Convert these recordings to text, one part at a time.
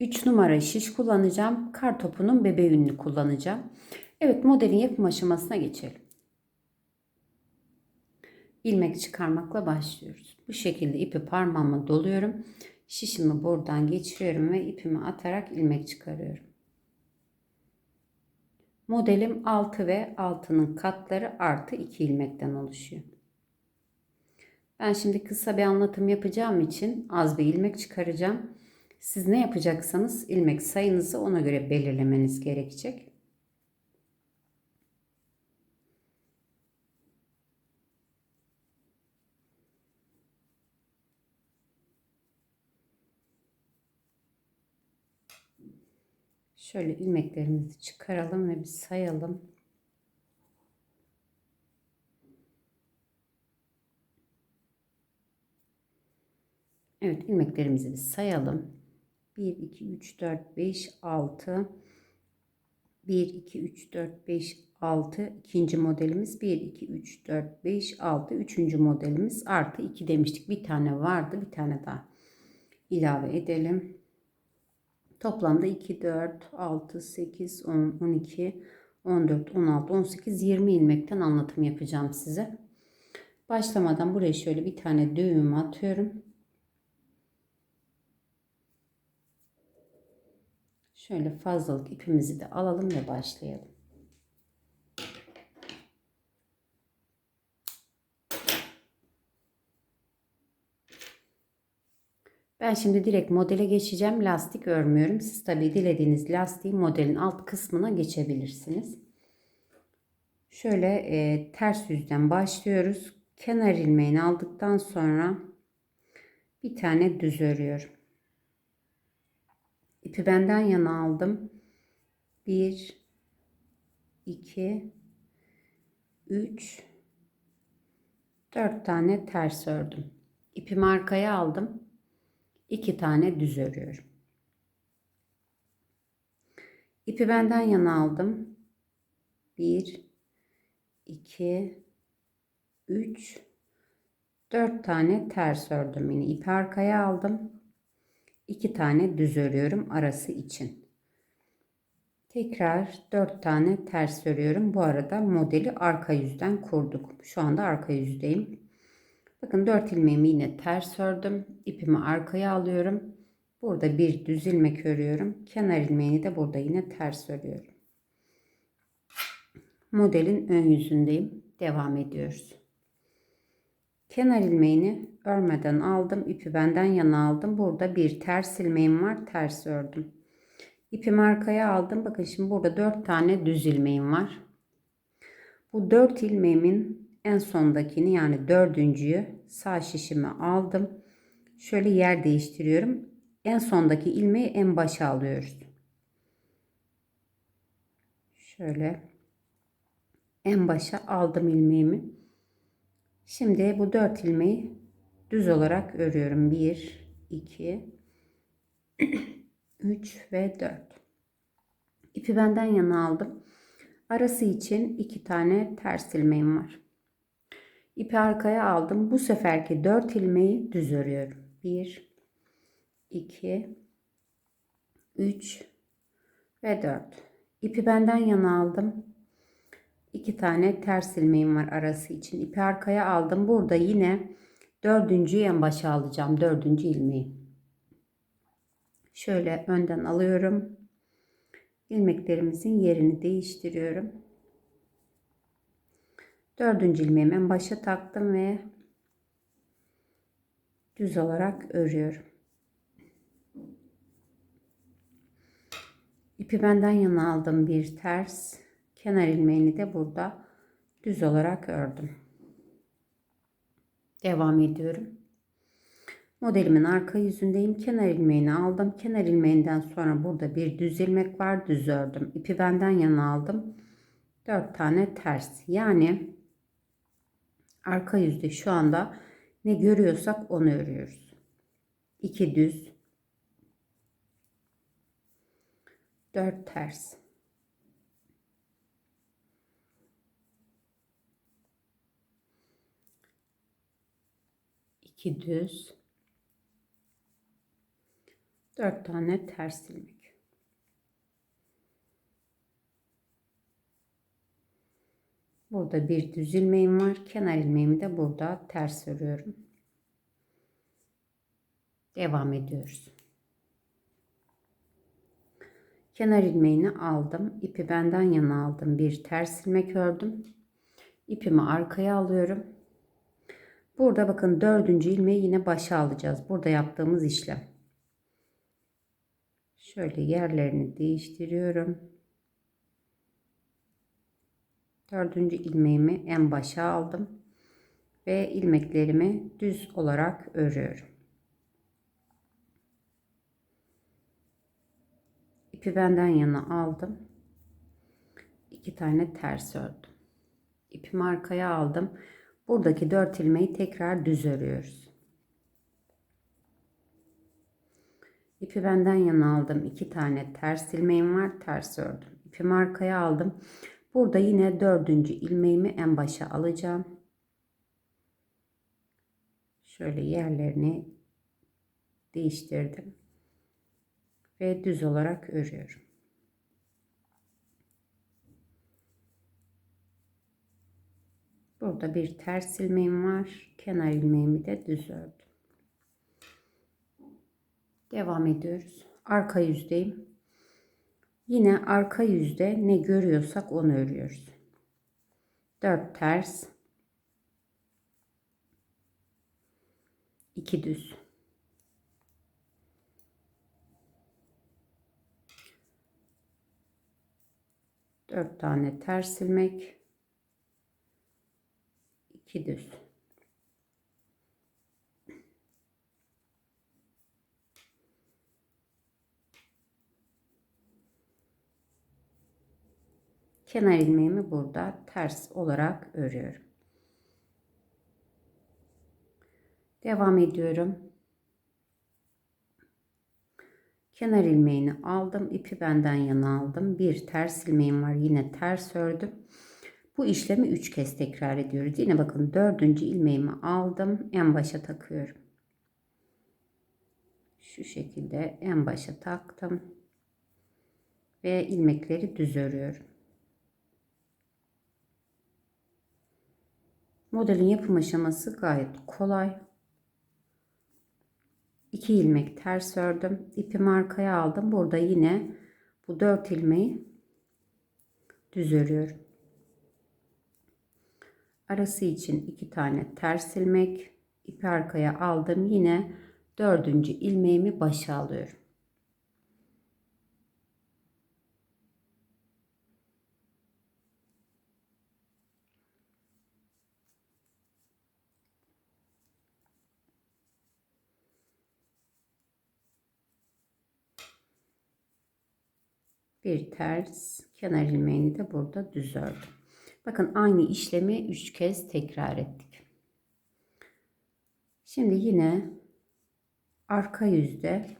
3 numara şiş kullanacağım. Kar topunun bebe ünlü kullanacağım. Evet modelin yapım aşamasına geçelim. İlmek çıkarmakla başlıyoruz. Bu şekilde ipi parmağıma doluyorum. Şişimi buradan geçiriyorum ve ipimi atarak ilmek çıkarıyorum. Modelim 6 ve altının katları artı 2 ilmekten oluşuyor. Ben şimdi kısa bir anlatım yapacağım için az bir ilmek çıkaracağım. Siz ne yapacaksanız ilmek sayınızı ona göre belirlemeniz gerekecek. Şöyle ilmeklerimizi çıkaralım ve bir sayalım. Evet ilmeklerimizi bir sayalım. 1, 2, 3, 4, 5, 6. 1, 2, 3, 4, 5, 6. İkinci modelimiz 1, 2, 3, 4, 5, 6. Üçüncü modelimiz artı 2 demiştik. Bir tane vardı. Bir tane daha ilave edelim. Toplamda 2, 4, 6, 8, 10, 12, 14, 16, 18, 20 ilmekten anlatım yapacağım size. Başlamadan buraya şöyle bir tane düğüm atıyorum. Şöyle fazlalık ipimizi de alalım ve başlayalım. Ben şimdi direkt modele geçeceğim. Lastik örmüyorum. Siz tabi dilediğiniz lastiği modelin alt kısmına geçebilirsiniz. Şöyle e, ters yüzden başlıyoruz. Kenar ilmeğini aldıktan sonra bir tane düz örüyorum. İpi benden yana aldım. 1 2 3 4 tane ters ördüm. İpimi arkaya aldım. 2 tane düz örüyorum. İpi benden yana aldım. 1 2 3 4 tane ters ördüm yine. İpi arkaya aldım. 2 tane düz örüyorum arası için. Tekrar 4 tane ters örüyorum. Bu arada modeli arka yüzden kurduk. Şu anda arka yüzdeyim. Bakın 4 ilmeğimi yine ters ördüm. İpimi arkaya alıyorum. Burada bir düz ilmek örüyorum. Kenar ilmeğini de burada yine ters örüyorum. Modelin ön yüzündeyim. Devam ediyoruz. Kenar ilmeğini örmeden aldım. ipi benden yana aldım. Burada bir ters ilmeğim var. Ters ördüm. İpimi arkaya aldım. Bakın şimdi burada 4 tane düz ilmeğim var. Bu 4 ilmeğimin en sondakini yani dördüncüyü sağ şişime aldım. Şöyle yer değiştiriyorum. En sondaki ilmeği en başa alıyoruz. Şöyle en başa aldım ilmeğimi. Şimdi bu 4 ilmeği düz olarak örüyorum. 1, 2, 3 ve 4. İpi benden yana aldım. Arası için 2 tane ters ilmeğim var. İpi arkaya aldım. Bu seferki 4 ilmeği düz örüyorum. 1, 2, 3 ve 4. İpi benden yana aldım. 2 tane ters ilmeğim var arası için. İpi arkaya aldım. Burada yine dördüncüyü en başa alacağım. Dördüncü ilmeği. Şöyle önden alıyorum. İlmeklerimizin yerini değiştiriyorum. Dördüncü ilmeğimi en başa taktım ve düz olarak örüyorum. İpi benden yana aldım bir ters. Kenar ilmeğini de burada düz olarak ördüm. Devam ediyorum. Modelimin arka yüzündeyim. Kenar ilmeğini aldım. Kenar ilmeğinden sonra burada bir düz ilmek var. Düz ördüm. İpi benden yana aldım. 4 tane ters. Yani arka yüzde şu anda ne görüyorsak onu örüyoruz. 2 düz. 4 ters. İki düz. Dört tane ters ilmek. Burada bir düz ilmeğim var. Kenar ilmeğimi de burada ters örüyorum. Devam ediyoruz. Kenar ilmeğini aldım. İpi benden yana aldım. Bir ters ilmek ördüm. İpimi arkaya alıyorum. Burada bakın dördüncü ilmeği yine başa alacağız. Burada yaptığımız işlem. Şöyle yerlerini değiştiriyorum. Dördüncü ilmeğimi en başa aldım. Ve ilmeklerimi düz olarak örüyorum. İpi benden yana aldım. İki tane ters ördüm. İpimi arkaya aldım. Buradaki dört ilmeği tekrar düz örüyoruz. İpi benden yana aldım. iki tane ters ilmeğim var. Ters ördüm. İpimi arkaya aldım. Burada yine dördüncü ilmeğimi en başa alacağım. Şöyle yerlerini değiştirdim. Ve düz olarak örüyorum. Burada bir ters ilmeğim var. Kenar ilmeğimi de düz ördüm. Devam ediyoruz. Arka yüzdeyim. Yine arka yüzde ne görüyorsak onu örüyoruz. 4 ters. 2 düz. Dört tane ters ilmek. 2 düz. kenar ilmeğimi burada ters olarak örüyorum. Devam ediyorum. Kenar ilmeğini aldım. ipi benden yana aldım. Bir ters ilmeğim var. Yine ters ördüm. Bu işlemi 3 kez tekrar ediyoruz. Yine bakın dördüncü ilmeğimi aldım. En başa takıyorum. Şu şekilde en başa taktım. Ve ilmekleri düz örüyorum. Modelin yapım aşaması gayet kolay. 2 ilmek ters ördüm. İpimi arkaya aldım. Burada yine bu 4 ilmeği düz örüyorum. Arası için 2 tane ters ilmek. ipi arkaya aldım. Yine dördüncü ilmeğimi başa alıyorum. bir ters kenar ilmeğini de burada düz ördüm. Bakın aynı işlemi 3 kez tekrar ettik. Şimdi yine arka yüzde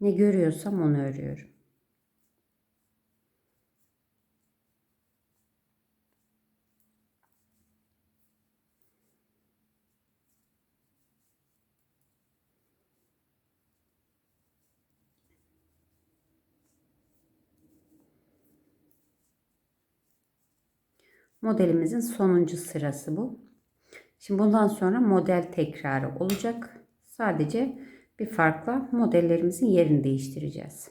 ne görüyorsam onu örüyorum. Modelimizin sonuncu sırası bu. Şimdi bundan sonra model tekrarı olacak. Sadece bir farkla modellerimizin yerini değiştireceğiz.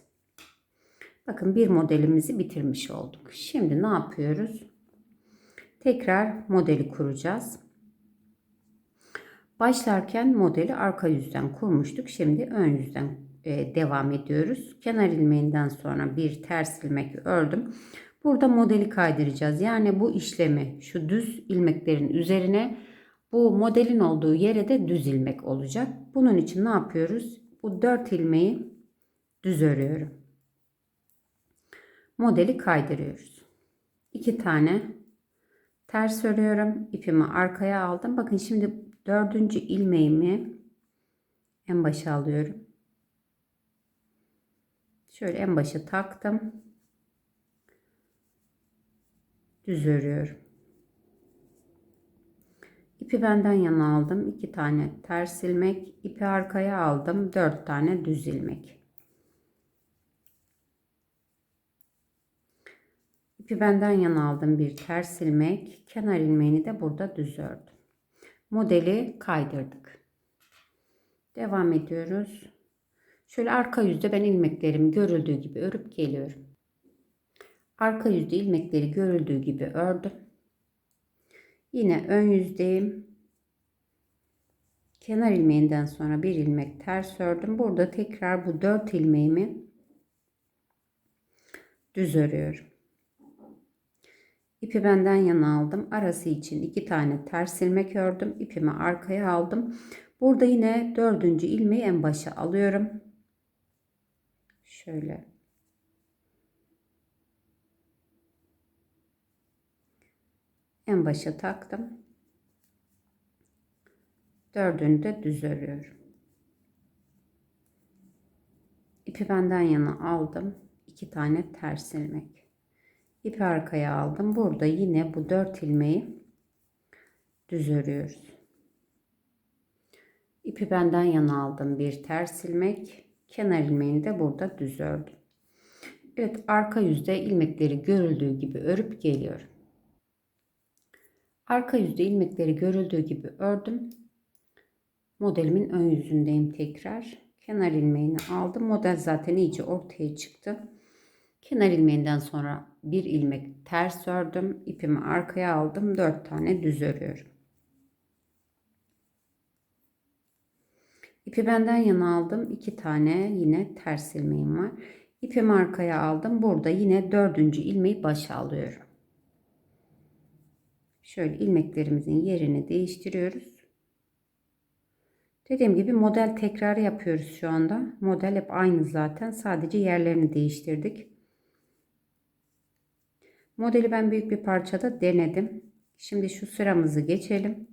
Bakın bir modelimizi bitirmiş olduk. Şimdi ne yapıyoruz? Tekrar modeli kuracağız. Başlarken modeli arka yüzden kurmuştuk. Şimdi ön yüzden e, devam ediyoruz. Kenar ilmeğinden sonra bir ters ilmek ördüm. Burada modeli kaydıracağız. Yani bu işlemi şu düz ilmeklerin üzerine Bu modelin olduğu yere de düz ilmek olacak. Bunun için ne yapıyoruz? Bu 4 ilmeği düz örüyorum. Modeli kaydırıyoruz. 2 tane ters örüyorum. İpimi arkaya aldım. Bakın şimdi dördüncü ilmeğimi en başa alıyorum. Şöyle en başa taktım. Düz örüyorum. İpi benden yana aldım. 2 tane ters ilmek. ipi arkaya aldım. 4 tane düz ilmek. İpi benden yana aldım. Bir ters ilmek. Kenar ilmeğini de burada düz ördüm. Modeli kaydırdık. Devam ediyoruz. Şöyle arka yüzde ben ilmeklerimi görüldüğü gibi örüp geliyorum. Arka yüzde ilmekleri görüldüğü gibi ördüm. Yine ön yüzdeyim. Kenar ilmeğinden sonra bir ilmek ters ördüm. Burada tekrar bu dört ilmeğimi düz örüyorum. İpi benden yana aldım. Arası için iki tane ters ilmek ördüm. İpimi arkaya aldım. Burada yine dördüncü ilmeği en başa alıyorum. Şöyle en başa taktım. Dördünü de düz örüyorum. İpi benden yana aldım. iki tane ters ilmek. İpi arkaya aldım. Burada yine bu dört ilmeği düz örüyoruz. İpi benden yana aldım. Bir ters ilmek. Kenar ilmeğini de burada düz ördüm. Evet arka yüzde ilmekleri görüldüğü gibi örüp geliyorum. Arka yüzde ilmekleri görüldüğü gibi ördüm. Modelimin ön yüzündeyim tekrar. Kenar ilmeğini aldım. Model zaten iyice ortaya çıktı. Kenar ilmeğinden sonra bir ilmek ters ördüm. İpimi arkaya aldım. 4 tane düz örüyorum. İpi benden yana aldım. 2 tane yine ters ilmeğim var. İpimi arkaya aldım. Burada yine dördüncü ilmeği başa alıyorum. Şöyle ilmeklerimizin yerini değiştiriyoruz. Dediğim gibi model tekrarı yapıyoruz şu anda. Model hep aynı zaten. Sadece yerlerini değiştirdik. Modeli ben büyük bir parçada denedim. Şimdi şu sıramızı geçelim.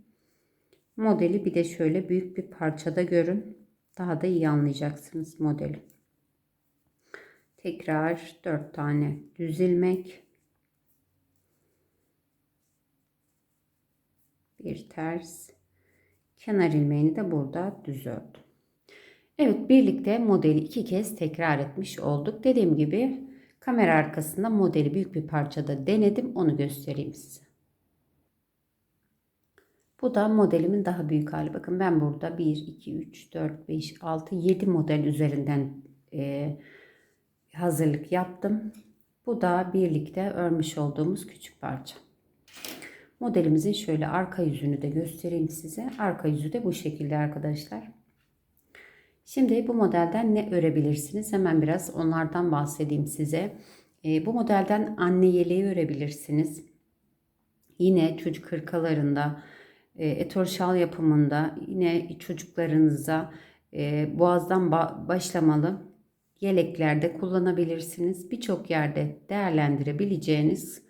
Modeli bir de şöyle büyük bir parçada görün. Daha da iyi anlayacaksınız modeli. Tekrar 4 tane düz ilmek. Bir ters. Kenar ilmeğini de burada düz ördüm. Evet birlikte modeli iki kez tekrar etmiş olduk. Dediğim gibi kamera arkasında modeli büyük bir parçada denedim. Onu göstereyim size. Bu da modelimin daha büyük hali. Bakın ben burada 1, 2, 3, 4, 5, 6, 7 model üzerinden e, hazırlık yaptım. Bu da birlikte örmüş olduğumuz küçük parça. Modelimizin şöyle arka yüzünü de göstereyim size. Arka yüzü de bu şekilde arkadaşlar. Şimdi bu modelden ne örebilirsiniz? Hemen biraz onlardan bahsedeyim size. E, bu modelden anne yeleği örebilirsiniz. Yine çocuk hırkalarında, e, etor şal yapımında, yine çocuklarınıza e, boğazdan ba başlamalı yeleklerde kullanabilirsiniz. Birçok yerde değerlendirebileceğiniz